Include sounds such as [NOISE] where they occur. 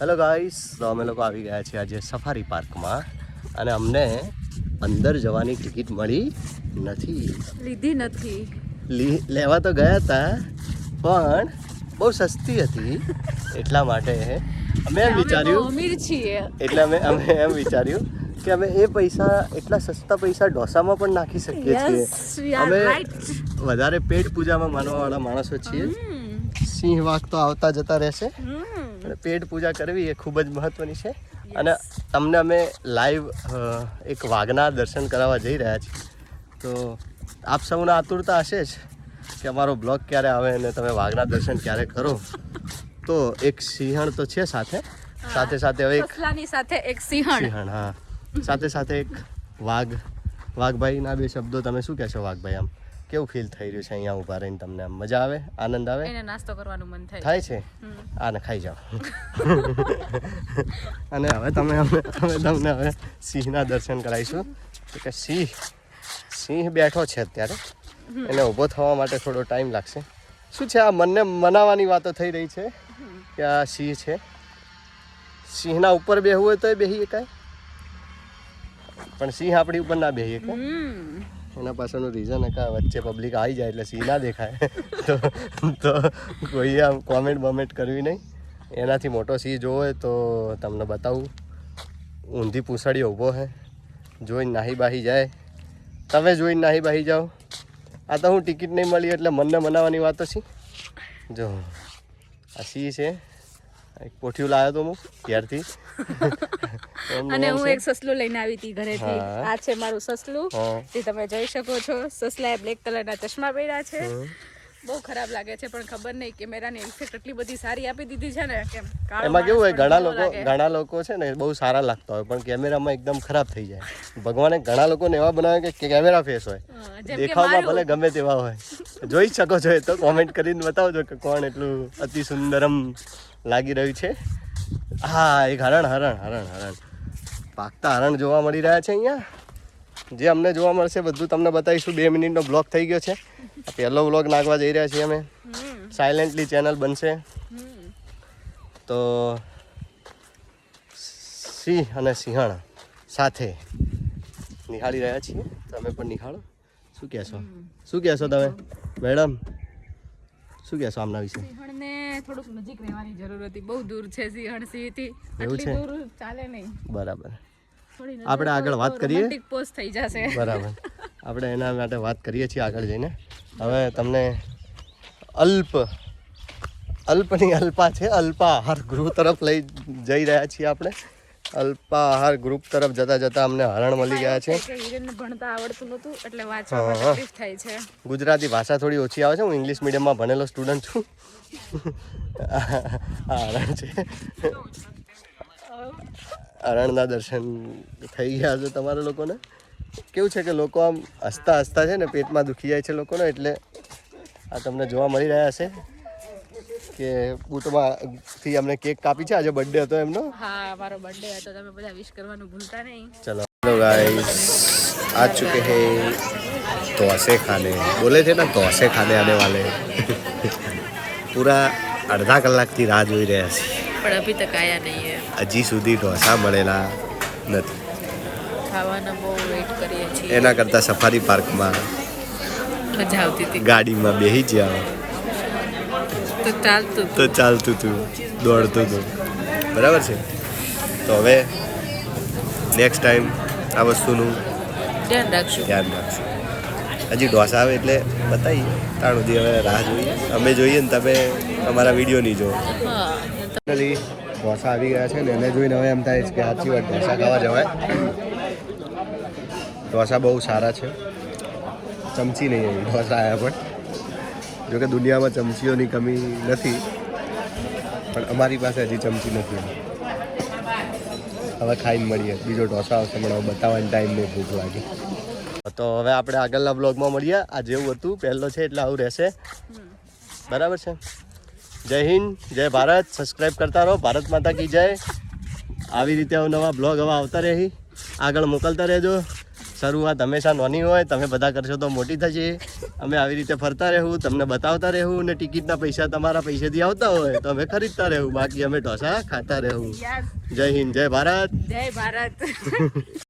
Hello guys તો અમે લોકો આવી ગયા છીએ આજે સફારી પાર્કમાં અને અમને અંદર જવાની ટિકિટ મળી નથી. લીધી નથી. લેવા તો ગયા હતા પણ બહુ સસ્તી હતી. એટલા માટે અમે એમ વિચાર્યું અમીર છીએ. એટલે અમે અમે એમ વિચાર્યું કે અમે એ પૈસા એટલા સસ્તા પૈસા ઢોસામાં પણ નાખી શકીએ છીએ. અમે વધારે પેટ પૂજામાં માનવાવાળા માણસો છીએ. સિંહ વાઘ તો આવતા જતા રહેશે. અને પેટ પૂજા કરવી એ ખૂબ જ મહત્વની છે. અને તમને અમે લાઈવ એક વાઘના દર્શન કરાવવા જઈ રહ્યા છીએ. તો આપ સૌને આતુરતા હશે જ કે અમારો બ્લોગ ક્યારે આવે અને તમે વાઘના દર્શન ક્યારે કરો. તો એક સિંહણ તો છે સાથે. સાથે સાથે હવે એક સાથે એક સિંહણ. સિંહણ હા. સાથે સાથે એક વાઘ વાઘભાઈના બે શબ્દો તમે શું કહેશો વાઘભાઈ આમ? કેવું ફીલ થઈ રહ્યું છે અહીંયા ઊભા રહીને તમને? મજા આવે? આનંદ આવે? એને નાસ્તો કરવાનું મન થાય. થાય છે. આને ખાઈ જાઓ. અને હવે તમે અમે અમે તમને હવે સિંહના દર્શન કરાવીશું. કે સિંહ સિંહ બેઠો છે અત્યારે. એને ઊભો થવા માટે થોડો ટાઈમ લાગશે. શું છે આ મનને મનાવવાની વાતો થઈ રહી છે? કે આ સિંહ છે? સિંહના ઉપર બેહવું હોય તો બેહી શકાય પણ સિંહ આપણી ઉપર ના બેહી હમ. એના પાછળનું રીઝન કે વચ્ચે પબ્લિક આવી જાય એટલે સી ના દેખાય. તો તો કોઈએ આમ કોમેન્ટ બમેન્ટ કરવી નહીં. એનાથી મોટો સી જોવે તો તમને બતાવું. ઊંધી પૂંછડીઓ ઊભો છે જોઈને નાહી બાહી જાય. તમે જોઈને નાહી બાહી જાઓ. આ તો હું ટિકિટ નહીં મળી એટલે મનને મનાવવાની વાતો છે જો, આ સી છે. એક પોઠિયું લાવ્યો તો હું ત્યારથી [LAUGHS] અને હું એક સસલું લઈને આવી હતી ઘરેથી. આ છે મારું સસલું. તે તમે જોઈ શકો છો. સસલાએ બ્લેક કલરના ચશ્મા પહેર્યા છે. બહુ ખરાબ લાગે છે પણ ખબર નહીં કેમેરાની ઇફેક્ટ એટલી બધી સારી આપી દીધી છે ને કેમ? એમાં કેવું હોય ઘણા લોકો ઘણા લોકો છે ને બહુ સારા લાગતા હોય પણ કેમેરામાં એકદમ ખરાબ થઈ જાય. ભગવાને ઘણા લોકોને એવા બનાવે કે કેમેરા ફેસ હોય. દેખાવમાં ભલે ગમે તેવા હોય. જોઈ શકો છો એ તો કોમેન્ટ કરીને બતાવજો કે કોણ એટલું અતિ સુંદરમ લાગી રહ્યું છે. હા એક હરણ હરણ હરણ હરણ. પાકતા હરણ જોવા મળી રહ્યા છે અહીંયા. જે અમને જોવા મળશે બધું તમને બતાવીશું. બે મિનિટનો બ્લોક થઈ ગયો છે. પહેલો વ્લોગ નાખવા જઈ રહ્યા છીએ અમે. સાયલેન્ટલી ચેનલ બનશે. તો સિંહ અને સિંહણ સાથે નિહાળી રહ્યા છીએ. તમે પણ નિહાળો. શું કહેશો શું કહેશો તમે? મેડમ શું કહેશો આમના વિશે? સિંહણને થોડુંક નજીક રહેવાની જરૂર હતી. બહુ દૂર છે સિંહણ સિંહથી એવું આટલી છે? દૂર ચાલે નહીં. બરાબર. આપણે આગળ વાત કરીએ? પોસ્ટ થઈ જશે. બરાબર. આપણે એના માટે વાત કરીએ છીએ આગળ જઈને. હવે તમને અલ્પ અલ્પની અલ્પા છે અલ્પાહાર ગૃહ તરફ લઈ જઈ રહ્યા છીએ આપણે. અલ્પાહાર ગ્રુપ તરફ જતા જતા અમને હરણ મળી ગયા છે. ભણતા આવડતું નહોતું એટલે વાંચવામાં તકલીફ થાય છે. ગુજરાતી ભાષા થોડી ઓછી આવે છે. હું ઇંગ્લિશ મીડિયમમાં ભણેલો સ્ટુડન્ટ છું. હરણ છે. હરણના દર્શન થઈ ગયા છે તમારા લોકોને? કેવું છે કે લોકો આમ હસતા હસતા છે ને પેટમાં દુખી જાય છે લોકોને એટલે આ તમને જોવા મળી રહ્યા હશે કે બૂટમાંથી અમને કેક કાપી છે આજે બર્થડે હતો એમનો હા મારો બર્થડે હતો તમે બધા વિશ કરવાનું ભૂલતા નહીં चलो हेलो गाइस आ चुके हैं डोसे खाने बोले थे ना डोसे खाने आने वाले हैं। પૂરા અડધા કલાકથી રાહ જોઈ રહ્યા છે પણ અભી તક આયા નહીં હે હજી સુધી ઢોસા મળેલા નથી ખાવાના બહુ વેઇટ કરીએ છીએ. એના કરતાં સફારી પાર્કમાં મજા આવતી હતી. ગાડીમાં બેસી જ્યાં. તો ચાલતું તો ચાલતું હતું. દોડતું હતું. બરાબર છે? તો હવે નેક્સ્ટ ટાઈમ આ વસ્તુનું ધ્યાન રાખશું ધ્યાન રાખશું હજી ઢોસા આવે એટલે બતાવીએ તાણ સુધી હવે રાહ જોઈએ અમે જોઈએ ને તમે અમારા વીડિયો નહીં જો. ઢોસા આવી ગયા છે ને એને જોઈને હવે એમ થાય છે કે સાચી વાત ઢોસા ખાવા જવાય. ઢોસા બહુ સારા છે. ચમચી નહીં આવી ઢોસા આવ્યા પણ. જોકે દુનિયામાં ચમચીઓની કમી નથી, પણ અમારી પાસે હજી ચમચી નથી હવે ખાઈને મળીએ. બીજો ઢોસા આવશે, પણ હવે બતાવવાનો ટાઈમ નહીં ભૂખ લાગી. તો હવે આપણે આગળના બ્લોગમાં મળીએ. આ જેવું હતું, પહેલો છે એટલે આવું રહેશે. બરાબર છે? જય હિન્દ, જય ભારત. સબસ્ક્રાઈબ કરતા રહો. ભારત માતા કી જય. આવી રીતે નવા બ્લોગ હવે આવતા રહી આગળ મોકલતા રહેજો. શરૂઆત હંમેશા નોની હોય તમે બધા કરશો તો મોટી થશે અમે આવી રીતે ફરતા રહેવું તમને બતાવતા રહેવું ને ટિકિટના પૈસા તમારા પૈસેથી આવતા હોય તો અમે ખરીદતા રહેવું. બાકી અમે ઢોસા ખાતા રહેવું. જય હિન્દ જય ભારત. જય ભારત.